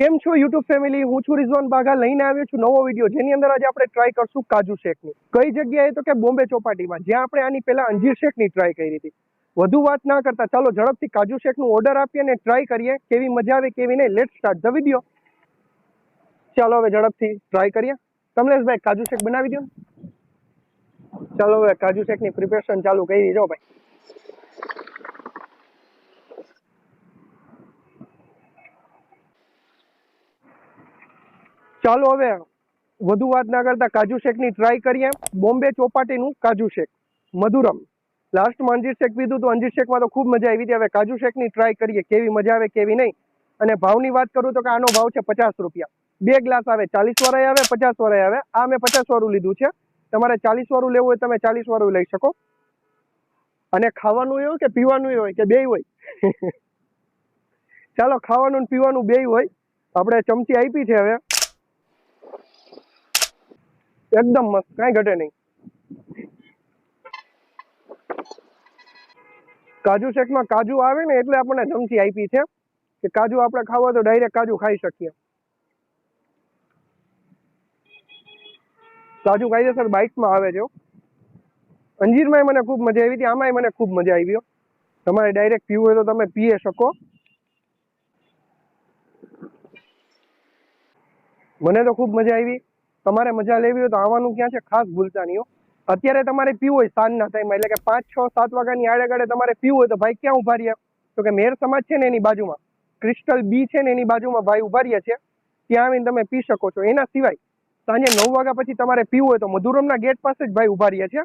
કેમ છો YouTube family? હું છું રિઝવાન બાઘા, લઈને આવ્યો છું નવો વીડિયો, જેની અંદર આજે આપણે ટ્રાય કરશું કાજુ શેકની. કઈ જગ્યાએ તો કે બોમ્બે ચોપાટીમાં, જ્યાં આપણે આની પહેલા અંજીર શેકની ટ્રાય કરી હતી. વધુ વાત ના કરતા, ચાલો ઝડપથી કાજુ શેકનું ઓર્ડર આપીએ અને ટ્રાય કરીએ, કેવી મજા આવે કેવી નહીં. લેટ સ્ટાર્ટ ધ વીડિયો ચાલો હવે ઝડપથી ટ્રાય કરીએ. કમલેશભાઈ, કાજુ શેક બનાવી દો ચાલો હવે કાજુ શેકની પ્રિપેરેશન ચાલુ કરી જો ભાઈ. ચાલો હવે વધુ વાત ના કરતા કાજુ શેકની ટ્રાય કરીએ. બોમ્બે ચોપાટીનું કાજુ શેક. મધુરમ. લાસ્ટમાં અંજીર શેક પીધું તો. અંજીર શેકમાં તો ખૂબ મજા આવી હતી. હવે કાજુ શેકની ટ્રાય કરીએ. કેવી મજા આવે, કેવી નહીં. અને ભાવની વાત કરું તો કે આનો ભાવ છે પચાસ રૂપિયા. બે ગ્લાસ આવે ચાલીસ વાળા આવે પચાસ વાળા આવે. આ મેં પચાસ વાળું લીધું છે. તમારે ચાલીસ વાળું લેવું હોય તમે ચાલીસ વાળું લઈ શકો. અને ખાવાનું હોય કે પીવાનું હોય કે બેય હોય. ચાલો ખાવાનું પીવાનું બેય હોય. આપણે ચમચી આપી છે હવે. એકદમ મસ્ત, કાંઈ ઘટે નહીં. કાજુ શેકમાં કાજુ આવે ને એટલે આપણને ચમચી આપી છે કે કાજુ આપણે ખાવા તો ડાયરેક્ટ કાજુ ખાઈ શકીએ. કાજુ કાયદેસર બાઇટમાં આવે છે. અંજીરમાં મને ખૂબ મજા આવી હતી, આમાંય મને ખૂબ મજા આવી તમારે ડાયરેક્ટ પીવું હોય તો તમે પીએ શકો. મને તો ખૂબ મજા આવી. તમારે મજા લેવી હોય તો આવવાનું ક્યાં છે ખાસ ભૂલતા નહીં અત્યારે તમારે પીવું હોય સાંજના ટાઈમમાં એટલે કે પાંચ, છ, સાત વાગ્યાની આડે તમારે પીવું હોય તો ભાઈ ક્યાં ઊભા રહ્યા? તો કે મેર સમાજ છે ને એની બાજુમાં. ક્રિસ્ટલ બી છે ને એની બાજુમાં ભાઈ ઊભા રહ્યા છે. ત્યાં આવીને તમે પી શકો છો. એના સિવાય સાંજે નવ વાગ્યા પછી તમારે પીવું હોય તો મધુરમના ગેટ પાસે જ ભાઈ ઊભા રહ્યા છે.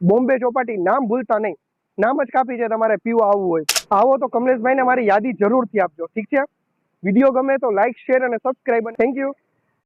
બોમ્બે ચોપાટી નામ ભૂલતા નહીં. નામ જ કાપી છે તમારે પીવા, આવવું હોય. આવો તો કમલેશભાઈને મારી યાદી જરૂરથી આપજો. ઠીક છે? વીડિયો ગમે તો લાઈક શેર અને સબસ્ક્રાઈબ થેન્ક યુ